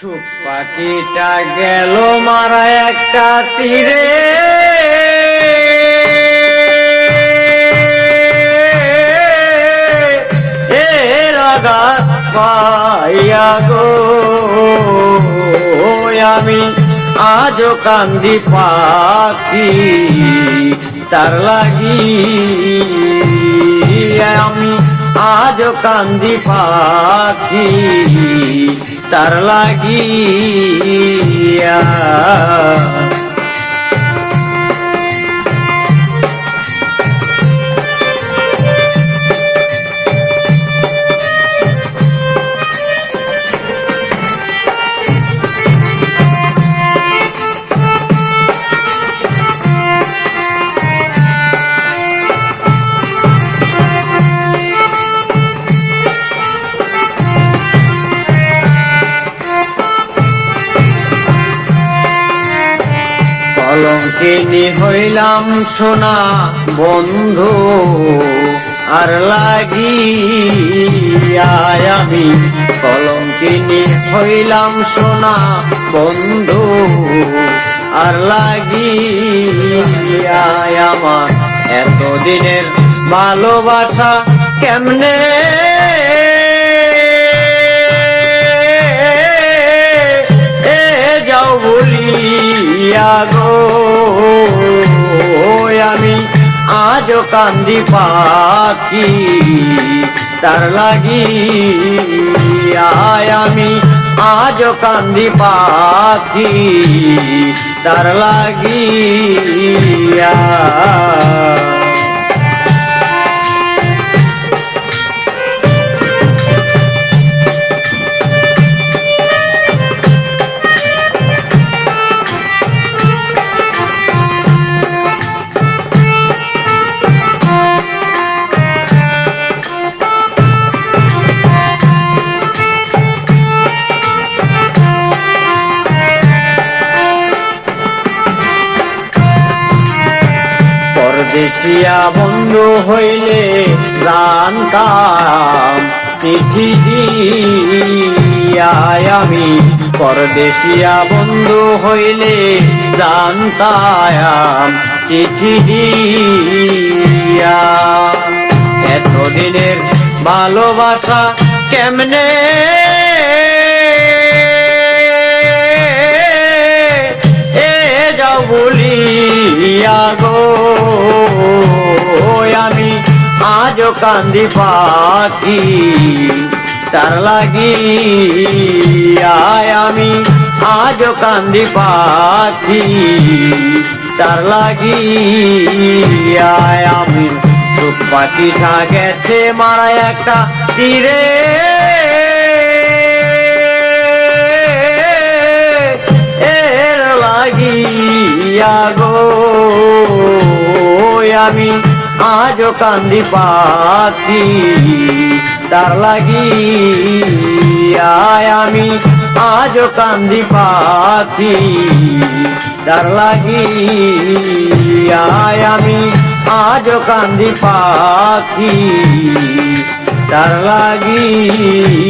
পাখিটা গেল মারা একটা তীরে। রাগা পাইয়া গো, আমি আজও কান্দি পাখি তার লাগি। আমি আজ কান্দি পাখি তার লাগিয়া কলঙ্কিনী হইলাম সোনা বন্ধু, আর লাগি আমি কলঙ্কিনী হইলাম সোনা বন্ধু, আর লাগি আমার এতদিনের ভালোবাসা কেমনে? যাও বলিয়া গো। আজও কান্দি পাখি তার লাগি আমি। আজও কান্দি পাখি তার লাগিয়া পরদেশিয়া বন্ধু হইলে জানতাম চিঠি দিয়াই আমি। পরদেশিয়া বন্ধু হইলে জানতাম চিঠি দিয়া। এতদিনের ভালোবাসা কেমনে? এ যাও বলিয়া গো। আমি আজও কান্দি পাখি, তার লাগি আমি আজও কান্দি পাখি, তার লাগি আমি। সুখ পাখিটা গেছে মারা একটা তীরে। এর লাগিয়া গো আমি আজও কান্দি পাখি, তার লাগি আমি আজও কান্দি পাখি, তার লাগি আমি আজও কান্দি পাখি, তার লাগিয়া